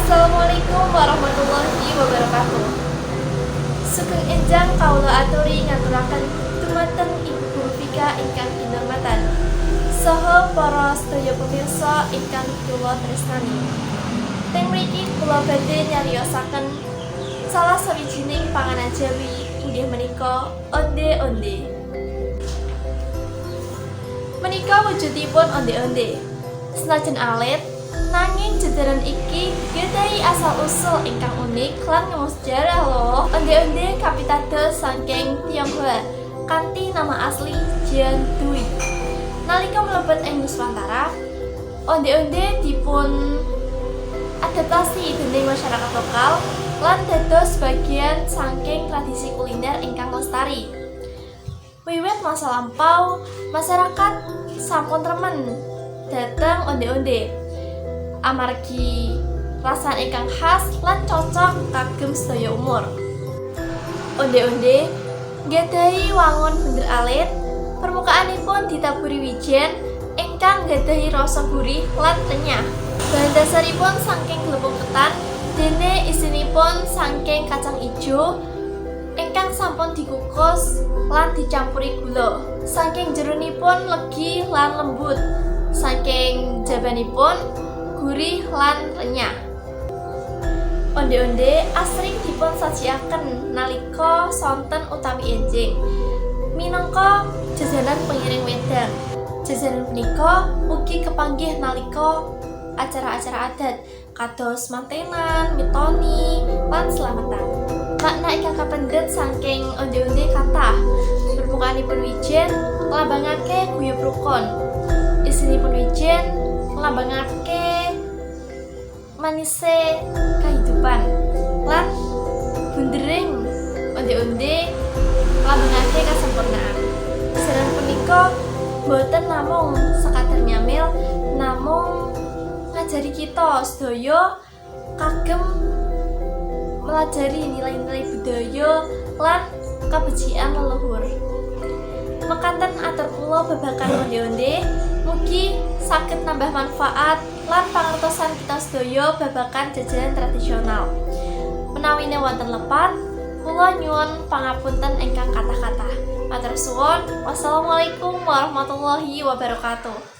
Assalamualaikum warahmatullahi wabarakatuh. Sugeng enjang kaula aturi ngaturaken Tumateng Ibu Guru Fika ingkang kinamatan. Saha para sedaya pemirsa ingkang kula tresnani. Teng mriki kula badhe nyariosaken salah sawijining panganan Jawi inggih menika onde-onde. Menika wujudipun onde-onde. Senajan alit nanging jejeran iki gadhahi asal usul ingkang unik lan ngemu sejarah loh. Onde-onde kapitados saking Tionghoa kanthi nama asli Jian Dui. Nalika mlebet ing Nusantara, onde-onde dipun adaptasi dening masyarakat lokal lan dados bagian saking tradisi kuliner ingkang lestari. Wiwit masa lampau, masyarakat sampun remen dateng onde-onde. Amargi rasa ingkang khas lan cocok kagem sedaya umur. Onde-onde gadhahi wangun bunder alit, permukaanipun ditaburi wijen ingkang gadhahi rasa gurih lan renyah. Bahan dasaripun saking glepung ketan, dene isinipun saking kacang ijo ingkang sampun dikukus lan dicampuri gula. Saking jerunipun legi lan lembut. Saking jabanipun gurih lan renyah. Onde-onde asring dipun sajiaken nalika sonten utawi enjing. Minangka jajanan pengiring wedang. Jajanan punika ugi kepanggih nalika acara-acara adat kados mantenan, mitoni, lan selamatan. Makna ingkang kapendhet saking onde-onde kathah. Permukaanipun wijen nglambangake guyub rukun. Isinipun wijen nglambangake manise kehidupan. Lan bundering onde-onde nglambangake kasempurnaan. Jajanan punika boten namung sekadar nyamil, namung ngajari kita sedaya kagem melajari nilai-nilai budaya lan kebajikan leluhur. Mekanten atur kula babakan onde-onde, mugi saged nambah manfaat lan pangertosan kita sedaya babakan jajanan tradisional. Menawine wonten lepat, kula nyuwun pangapunten ingkang kathah-kathah. Matur suwun. Wassalamualaikum warahmatullahi wabarakatuh.